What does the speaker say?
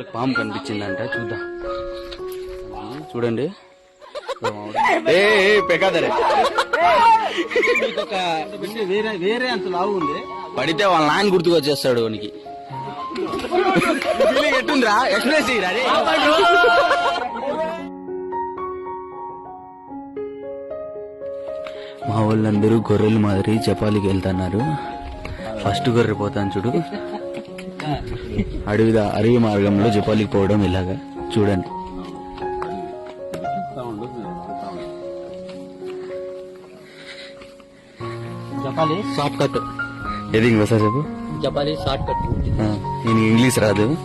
వాళ్ళకి పాము కనిపించిందంట చూద్దాం. చూడండి. ఏ పడితే వాళ్ళ నాయన గుర్తుకు వచ్చేస్తాడు వానికి ఎట్టుందిరా? మా వాళ్ళందరూ గొర్రెలు మాదిరి జపాలికి వెళ్తున్నారు. ఫస్ట్ గొర్రె పోతాను చూడు. అడవి అడవి మార్గంలో జపాలికి పోవడం ఇలాగా. చూడండి. చెప్పాలి షార్ట్ కట్ ఏది ఇంకోసారి చెప్పు? చెప్పాలి షార్ట్ కట్ నేను ఇంగ్లీష్ రాదు.